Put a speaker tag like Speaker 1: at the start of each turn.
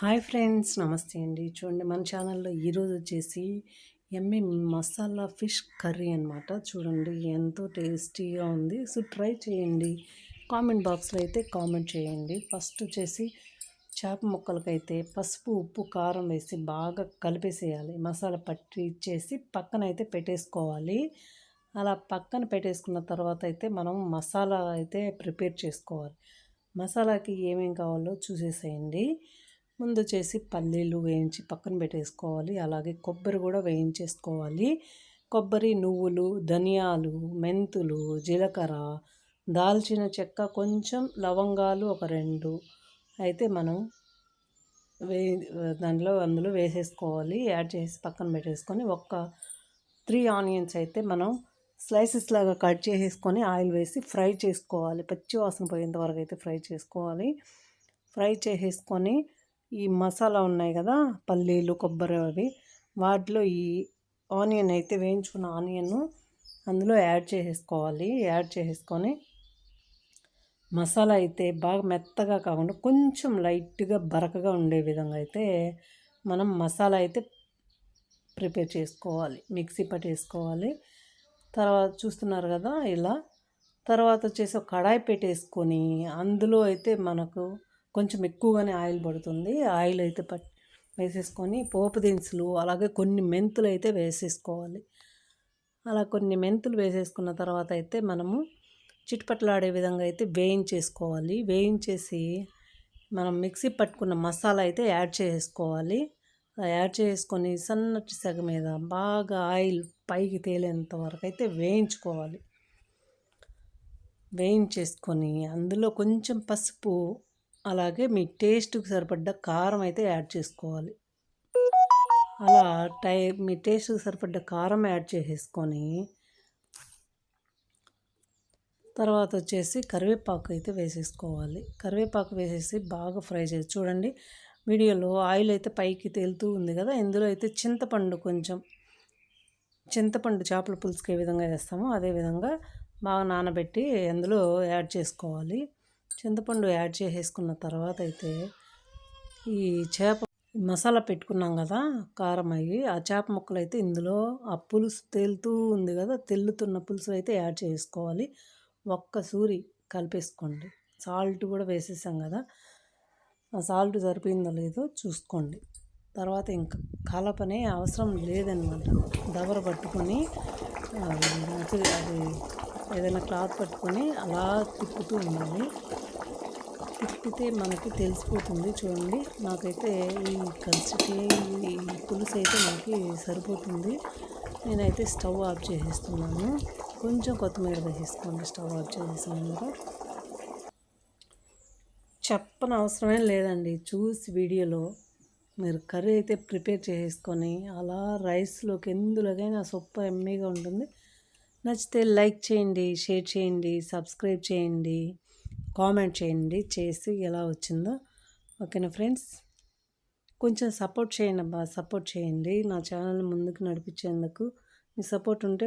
Speaker 1: Hi friends నమస్తే అండి. చూడండి మన ఛానల్లో ఈరోజు వచ్చేసి ఎమ్మి మసాలా ఫిష్ కర్రీ అనమాట చూడండి ఎంతో టేస్టీగా ఉంది. సో ట్రై చేయండి. కామెంట్ బాక్స్లో అయితే కామెంట్ చేయండి. ఫస్ట్ వచ్చేసి చేప ముక్కలకైతే పసుపు ఉప్పు కారం వేసి బాగా కలిపేసేయాలి. మసాలా పట్టి ఇచ్చేసి పక్కన అయితే పెట్టేసుకోవాలి. అలా పక్కన పెట్టేసుకున్న తర్వాత అయితే మనం మసాలా అయితే ప్రిపేర్ చేసుకోవాలి. మసాలాకి ఏమేం కావాలో చూసేసేయండి. ముందు వచ్చేసి పల్లీలు వేయించి పక్కన పెట్టేసుకోవాలి. అలాగే కొబ్బరి కూడా వేయించేసుకోవాలి. కొబ్బరి నువ్వులు ధనియాలు మెంతులు జీలకర్ర దాల్చిన చెక్క కొంచెం లవంగాలు ఒక రెండు అయితే మనం వే దాంట్లో అందులో వేసేసుకోవాలి. యాడ్ చేసి పక్కన పెట్టేసుకొని ఒక్క త్రీ ఆనియన్స్ అయితే మనం స్లైసెస్ లాగా కట్ చేసేసుకొని ఆయిల్ వేసి ఫ్రై చేసుకోవాలి. పచ్చి వాసన పోయేంత వరకు అయితే ఫ్రై చేసుకోవాలి. ఫ్రై చేసేసుకొని ఈ మసాలా ఉన్నాయి కదా పల్లీలు కొబ్బరి అవి. వాటిలో ఈ ఆనియన్ అయితే వేయించుకున్న ఆనియన్ అందులో యాడ్ చేసేసుకోవాలి. యాడ్ చేసేసుకొని మసాలా అయితే బాగా మెత్తగా కాకుండా కొంచెం లైట్గా బరకగా ఉండే విధంగా అయితే మనం మసాలా అయితే ప్రిపేర్ చేసుకోవాలి. మిక్సీ పట్టేసుకోవాలి. తర్వాత చూస్తున్నారు కదా ఇలా. తర్వాత వచ్చేసి ఒక కడాయి పెట్టేసుకొని అందులో అయితే మనకు కొంచెం ఎక్కువగానే ఆయిల్ పడుతుంది. ఆయిల్ అయితే పట్ వేసేసుకొని పోపు దినుసులు అలాగే కొన్ని మెంతులు అయితే వేసేసుకోవాలి. అలా కొన్ని మెంతులు వేసేసుకున్న తర్వాత అయితే మనము చిట్పట్లాడే విధంగా అయితే వేయించేసుకోవాలి. వేయించేసి మనం మిక్సీ పట్టుకున్న మసాలా అయితే యాడ్ చేసుకోవాలి యాడ్ చేసుకొని సన్నటి సగ మీద బాగా ఆయిల్ పైకి తేలేంత వరకు అయితే వేయించుకోవాలి. వేయించేసుకొని అందులో కొంచెం పసుపు అలాగే మీ టేస్ట్కి సరిపడ్డ కారం అయితే యాడ్ చేసుకోవాలి. అలా టై మీ టేస్ట్కి సరిపడ్డ కారం యాడ్ చేసేసుకొని తర్వాత వచ్చేసి కరివేపాకు అయితే వేసేసుకోవాలి. కరివేపాకు వేసేసి బాగా ఫ్రై చేసి చూడండి. వీడియోలో ఆయిల్ అయితే పైకి తేలుతూ ఉంది కదా ఇందులో అయితే చింతపండు కొంచెం చింతపండు చేపల పులుసుకి ఏ విధంగా వేస్తామో అదే విధంగా బాగా నానబెట్టి అందులో యాడ్ చేసుకోవాలి. చింతపండు యాడ్ చేసేసుకున్న తర్వాత అయితే ఈ చేప మసాలా పెట్టుకున్నాం కదా కారం అయ్యి ఆ చేప ముక్కలు అయితే ఇందులో ఆ పులుసు తేలుతూ ఉంది కదా తెల్లుతున్న పులుసు అయితే యాడ్ చేసుకోవాలి. ఒక్క సూరి కలిపేసుకోండి. సాల్ట్ కూడా వేసేసాం కదా ఆ సాల్ట్ సరిపోయిందో లేదో చూసుకోండి. తర్వాత ఇంకా కలపనే అవసరం లేదనమాట. దవర పట్టుకొని అది ఏదైనా క్లాత్ పట్టుకొని అలా తిప్పుతూ ఉండాలి. తిప్పితే మనకి తెలిసిపోతుంది చూడండి. నాకైతే ఈ కలిసికి ఈ పులుసు అయితే మనకి సరిపోతుంది. నేనైతే స్టవ్ ఆఫ్ చేసేస్తున్నాను. కొంచెం కొత్తిమీర వేసేసుకోండి స్టవ్ ఆఫ్ చేసేసాను చెప్పని అవసరమే లేదండి. చూసి వీడియోలో మీరు కర్రీ అయితే ప్రిపేర్ చేసుకొని అలా రైస్లోకి ఎందులోకైనా సూపర్ ఎమ్మీగా ఉంటుంది. నచ్చితే లైక్ చేయండి షేర్ చేయండి సబ్స్క్రైబ్ చేయండి కామెంట్ చేయండి చేసి ఎలా వచ్చిందో. ఓకేనా ఫ్రెండ్స్? కొంచెం సపోర్ట్ చేయండి అబ్బా సపోర్ట్ చేయండి. నా ఛానల్ ముందుకు నడిపించేందుకు మీ సపోర్ట్ ఉంటే